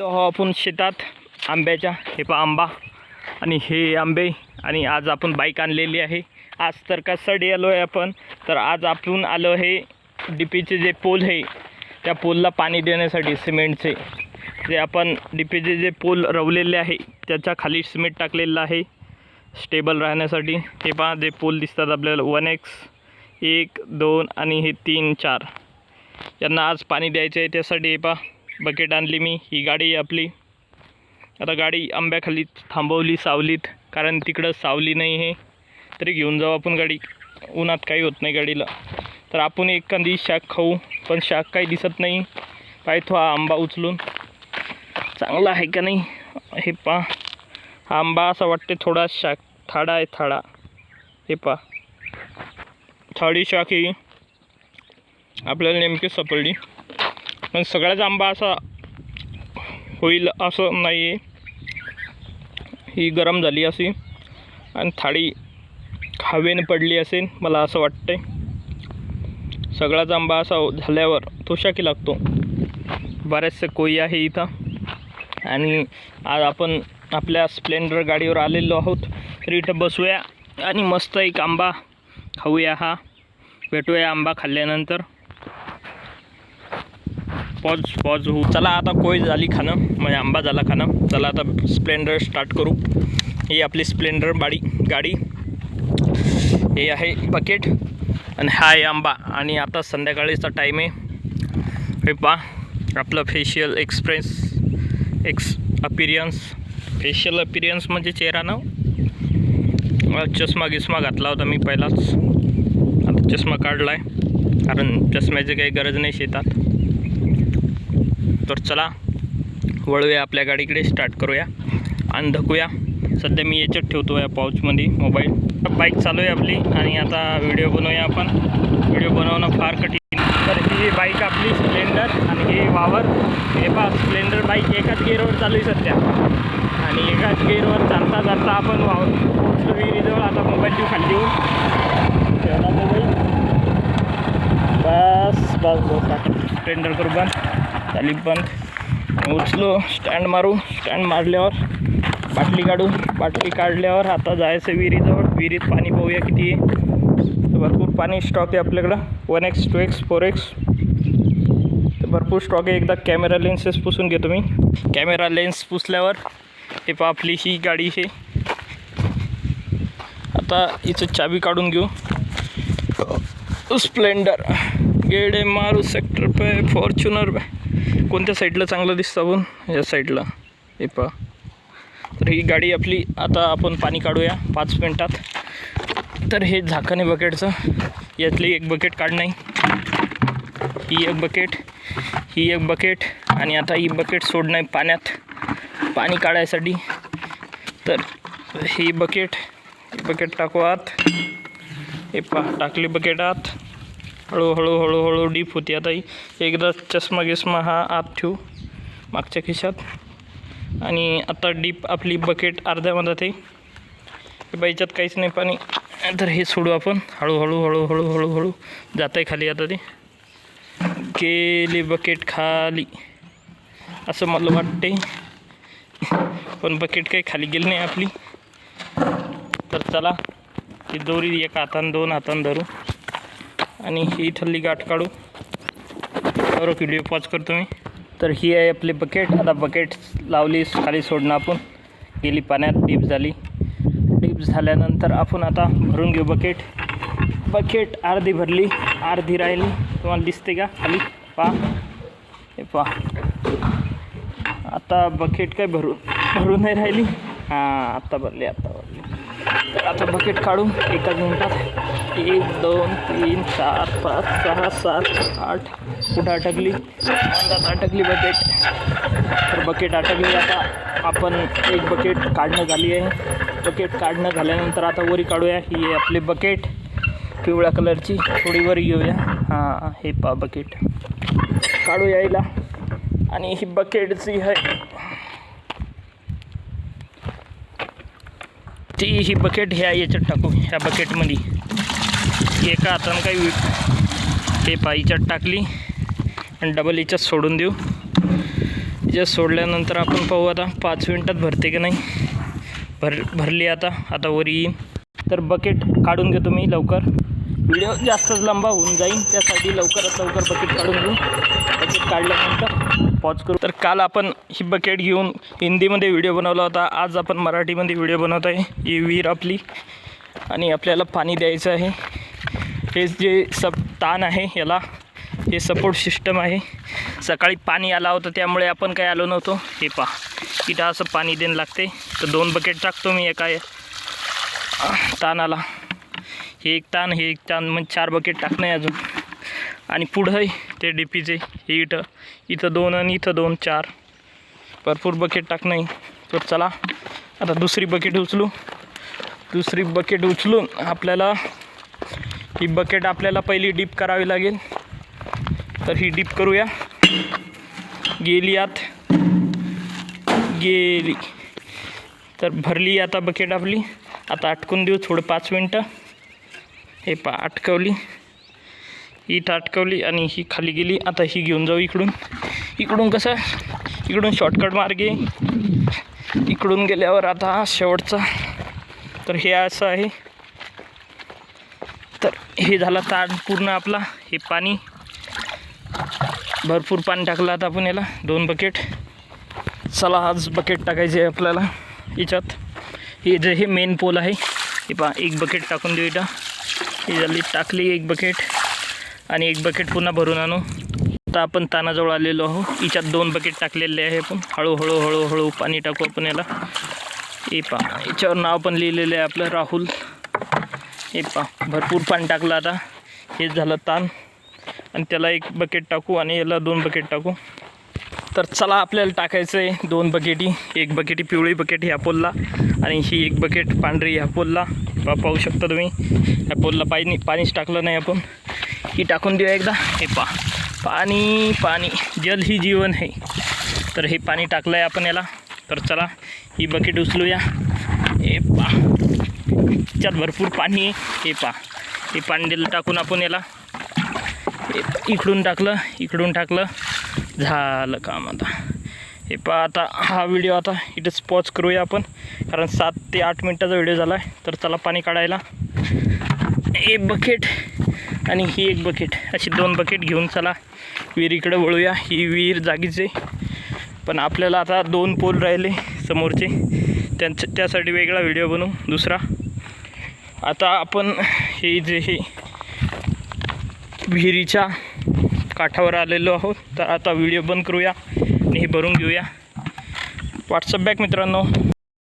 हो आपण शेतात आंब्याच्या. हे पहा आंबा आणि हे आंबे आणि आज आपण बाईक आणलेली आहे. आज तर कशासाठी आलो आहे आपण. तर आज आपण आलो आहे डी पीचे जे पोल आहे त्या पोलला पाणी देण्यासाठी सिमेंटचे. जे आपण डी पीचे जे पोल रवलेले आहे त्याच्याखाली सिमेंट टाकलेलं आहे. स्टेबल राहण्यासाठी. हे पहा जे पोल दिसतात आपल्याला. वन एक्स एक दोन आणि हे तीन चार. यांना आज पाणी द्यायचं आहे त्यासाठी. हे पहा बकेट आणली मी. ही गाडी आहे आपली. आता गाडी आंब्याखाली थांबवली सावलीत कारण तिकडं सावली नाही आहे. तरी घेऊन जाऊ आपण गाडी. उन्हात काही होत नाही गाडीला. तर आपण एखादी शाक खाऊ पण शाक काही दिसत नाही. पाहतो हा आंबा उचलून. चांगला आहे का नाही? हे पा हा आंबा असा वाटते थोडा शाक थाडा आहे थाडा. हे पा थाळी शाक ही आपल्याला नेमकी सापडली. पण सगळ्याच आंबा असा होईल असं नाही आहे ही गरम झाली अशी. आणि थाळी हवेने पडली असेल मला असं वाटतंय. सगळाच आंबा असा झाल्यावर तो शाकी लागतो. बऱ्याचशा कोई आहे इथं. आणि आज आपण आपल्या स्प्लेंडर गाडीवर आलेलो आहोत. तर इथं बसूया आणि मस्त एक आंबा खाऊया हा. भेटूया आंबा खाल्ल्यानंतर. पॉज पॉज होऊ. चला आता कोय झाली खाणं? म्हणजे आंबा झाला खाणं. चला आता स्प्लेंडर स्टार्ट करू. ही आपली स्प्लेंडर बाडी गाडी. हे आहे बकेट आणि हा आहे आंबा. आणि आता संध्याकाळीचा टाईम आहे. हे पा आपलं facial express ex appearance facial appearance म्हणजे चेहरा ना? मला चष्मा गिस्मा घातला होता मी पहिलाच. आता चष्मा काढला आहे कारण चष्म्याची काही गरज नाही शेतात. तर चला वळूया आपल्या गाडीकडे स्टार्ट करूया आणि धकूया. सध्या मी याच्यात ठेवतो या पाऊचमध्ये मोबाईल बाईक चालू आहे आपली आणि आता व्हिडिओ बनवूया आपण. व्हिडिओ बनवणं फार कठीण. तर ही बाईक आपली स्प्लेंडर आणि हे वावर हे पा स्प्लेंडर बाईक एकाच गेअरवर चालू आहे सध्या. आणि एकाच गेअरवर चालता चालता आपण वावर पोहोचलो विहिरीजवळ. आता मोबाईल देऊ खाली देऊ ठेवला मोबाईल बस बस बस. स्प्लेंडर करू बंद. झाली बंद उचलो स्टँड मारू. स्टँड मारल्यावर बाटली काढू. बाटली काढल्यावर आता जायचं विहिरीजवळ. विहिरीत पाणी पाहूया किती. आहे तर भरपूर पाणी स्टॉक आहे आपल्याकडं. One x two x four x तर भरपूर स्टॉक आहे. एकदा कॅमेरा लेन्सेस पुसून घेतो मी. कॅमेरा लेन्स पुसल्यावर हे पहा आपली ही गाडी आहे. आता हिचं चाबी काढून घेऊ. स्प्लेंडर गेडे मारू सेक्टर पे फॉर्च्युनर पे. कोणत्या साईडला चांगलं दिसतं आपण? या साईडला. हे पहा. तर ही गाडी आपली आता आपण पाणी काढूया पाच मिनटात. तर हे झाकण आहे बकेटचं. यातली एक बकेट काढणं आहे. ही एक बकेट ही एक बकेट आणि आता ही बकेट सोडणं आहे पाण्यात. पाणी काढायसाठी. तर ही बकेट बकेट टाकू आत. हे पहा टाकली बकेट आत. हळूहळू हळूहळू डीप होती. आता ही एकदा चष्मा गिस्मा हा आत ठेवू मागच्या खिशात. आणि आता डीप आपली बकेट अर्ध्या मधात आहे बाईच्यात काहीच नाही पाणी. तर हे सोडू आपण. हळूहळू हळूहळू हळूहळू जात आहे खाली आता ते. गेली बकेट खाली. असं मला वाटते. पण बकेट काही खाली गेली नाही आपली. तर चला ती दोरी एका हातानं दोन हातानं धरू. आणि ही ठल्ली गाठ काढू. बरोबर व्हिडिओ पॉज करतो मी. तर ही आहे आपली बकेट आता बकेट लावली खाली सोडणं आपण. गेली पाण्यात डीप झाली. डीप झाल्यानंतर आपण आता भरून घेऊ बकेट बकेट अर्धी भरली अर्धी राहिली. तुम्हाला दिसते का? खाली. पहा. हे पहा. आता बकेट काय भरून भरून नाही राहिली? हां आत्ता भरली आत्ता आता बकेट काढू एकाच मिनिटात एक दोन तीन चार पाच सहा सात आठ. कुठं अटकली? अंदाज अटकली बकेट तर बकेट अटकली. आता आपण एक बकेट काढणं झाली आहे. बकेट काढणं झाल्यानंतर आता वरी काढूया. ही आपली बकेट पिवळ्या कलरची थोडी वर घेऊया. हां हे पा बकेट काढू यायला आणि ही बकेटची आहे ती ही बकेट ह्या याच्यात टाकू ह्या बकेटमध्ये एका हातानं काही वि- ते पायीच्यात टाकली आणि डबल याच्यात सोडून देऊ. याच्यात सोडल्यानंतर आपण पाहू आता पाच मिनटात भरते की नाही? भर भरली आता आता वर येईन. तर बकेट काढून घेतो मी लवकर. व्हिडिओ जास्तच लंबा होऊन जाईल त्यासाठी लवकरात लवकर बकेट काढून घेऊ. बकेट काढल्यानंतर पॉज करू. तर काल आपण ही बकेट घेऊन हिंदीमध्ये व्हिडिओ बनवला होता. आज आपण मराठीमध्ये व्हिडिओ बनवत आहे. ही विहीर आपली. आणि आपल्याला पाणी द्यायचं आहे. हे जे सब ताण आहे याला हे सपोर्ट सिस्टम आहे. सकाळी पाणी आला होतं त्यामुळे आपण काय आलो नव्हतो. हे पहा. इथं असं पाणी देणं लागते तर दोन बकेट टाकतो मी एका ताणाला तानाला. हे एक ताण हे एक ताण. म्हणजे चार बकेट टाकणं आहे अजून. आणि पुढं ते डी पीचे हे इथं इथं दोन आणि इथं दोन चार. भरपूर बकेट टाकणं नाही तर चला आता दुसरी बकेट उचलू. दुसरी बकेट उचलून आपल्याला ही बकेट आपल्याला पहिली डीप करावी लागेल. तर ही डीप करूया. गेली आत. गेली. तर भरली आता बकेट आपली. आता अटकून देऊ थोडं पाच मिनटं. हे पा अटकवली. ही टाटकवली आणि ही खाली गेली. आता ही घेऊन जाऊ इकडून. इकडून कसं? इकडून शॉर्टकट मार्गे. इकडून गेल्यावर आता हा शेवटचा. तर हे असं आहे. तर हे झालं ताण पूर्ण आपला. हे पाणी. भरपूर पाणी टाकलं आता आपण याला. दोन बकेट चला आज बकेट टाकायचे आहे आपल्याला. याच्यात. हे जे हे मेन पोल आहे. हे पा एक बकेट टाकून देऊ इथं ही झाली टाकली एक बकेट आणि एक बकेट पुन्हा भरून आणू. आता आपण तानाजवळ आलेलो आहो हिच्यात दोन बकेट टाकलेले आहे आपण हळूहळू हळूहळू पाणी टाकू आपण याला. हे पा याच्यावर नाव पण लिहिलेलं आहे आपलं राहुल. हे पहा भरपूर पाणी टाकलं आता. हेच झालं ताण आणि त्याला एक बकेट टाकू आणि याला दोन बकेट टाकू. तर चला आपल्याला टाकायचं आहे दोन बकेटी एक बकेटी पिवळी बकेट ह्या पोलला आणि ही एक बकेट पांढरी ह्या पोलला. पाहू शकता तुम्ही. ह्या पोलला पाणी पाणीच टाकलं नाही आपण. की टाकून देऊया एकदा. हे पा पाणी पाणी. जल ही जीवन आहे तर हे पाणी टाकलं आहे आपण याला. तर चला ही बकेट उचलूया. हे पा त्यात भरपूर पाणी आहे. हे पा हे पाणी दिलं टाकून आपण याला. हे इकडून टाकलं इकडून टाकलं. झालं काम आता. हे पहा आता हा व्हिडिओ आता इथेच पॉज करूया आपण. कारण सात ते आठ मिनटाचा व्हिडिओ झाला आहे तर चला पाणी काढायला. हे बकेट आणि ही एक बकेट अशी दोन बकेट घेऊन चला. विहिरीकडे वळूया. ही विहीर जागीच. आहे पण आपल्याला आता दोन पोल राहिले समोरचे. त्यांचं त्यासाठी वेगळा व्हिडिओ बनवू. दुसरा. आता आपण हे जे हे विहिरीच्या काठावर आलेलो आहोत. तर आता व्हिडिओ बंद करूया आणि हे भरून घेऊया. व्हॉट्सअप बॅक मित्रांनो.